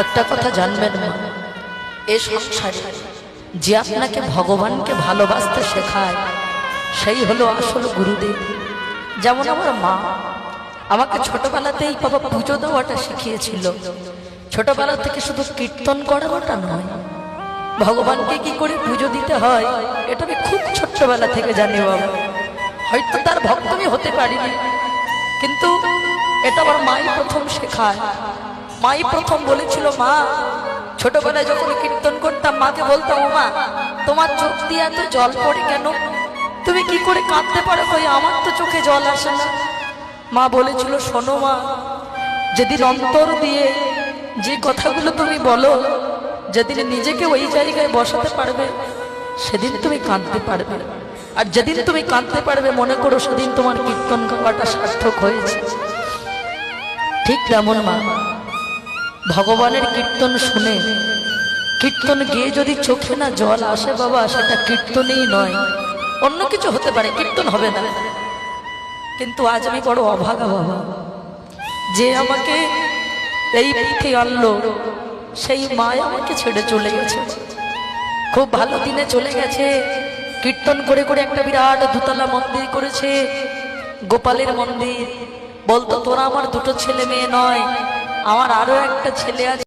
একটা কথা জানবেন মা, এ সংসারে যে আপনাকে ভগবানকে ভালোবাসতে শেখায়, সেই হলো আসল গুরুদেব। যেমন আমার মা আমাকে ছোটবেলাতেই বাবা পুজো দেওয়াটা শিখিয়েছিল। ছোটবেলা থেকে শুধু কীর্তন করানোটা নয়, ভগবানকে কি করে পুজো দিতে হয়, এটা আমি খুব ছোট্টবেলা থেকে জানি বাবা। হয়তো তার ভক্ত আমি হতে পারিনি, কিন্তু এটা আমার মাই প্রথম শেখায়। মাই প্রথম বলেছিল, মা, ছোটবেলায় যখন কীর্তন করতাম, মাকে বলতাম, ও মা, তোমার চোখ দিয়ে এত জল পড়ে কেন? তুমি কি করে কাঁদতে পারো কই? আমার তো চোখে জল আসে না। মা বলেছিল, শোনো মা, যেদিন অন্তর দিয়ে যে কথাগুলো তুমি বলো, যেদিন নিজেকে ওই জায়গায় বসাতে পারবে, সেদিন তুমি কাঁদতে পারবে। আর যেদিন তুমি কাঁদতে পারবে, মনে করো সেদিন তোমার কীর্তন গাওয়াটা সার্থক হয়েছে। ঠিক তেমন মা ভগবানের কীর্তন শুনে। কীর্তন গিয়ে যদি চোখে না জল আসে বাবা, সেটা কীর্তনেই নয়। অন্য কিছু হতে পারে, কীর্তন হবে না। কিন্তু আজ আমি বড় অভাগা বাবা। যে আমাকে এই পথে আনলো, সেই মায় আমাকে ছেড়ে চলে গেছে। খুব ভালো দিনে চলে গেছে। কীর্তন করে করে একটা বিরাট দুতলা মন্দির করেছে। গোপালের মন্দির। বলতো, তোরা আমার দুটো ছেলে মেয়ে নয় আমার আরও একটা ছেলে আছে।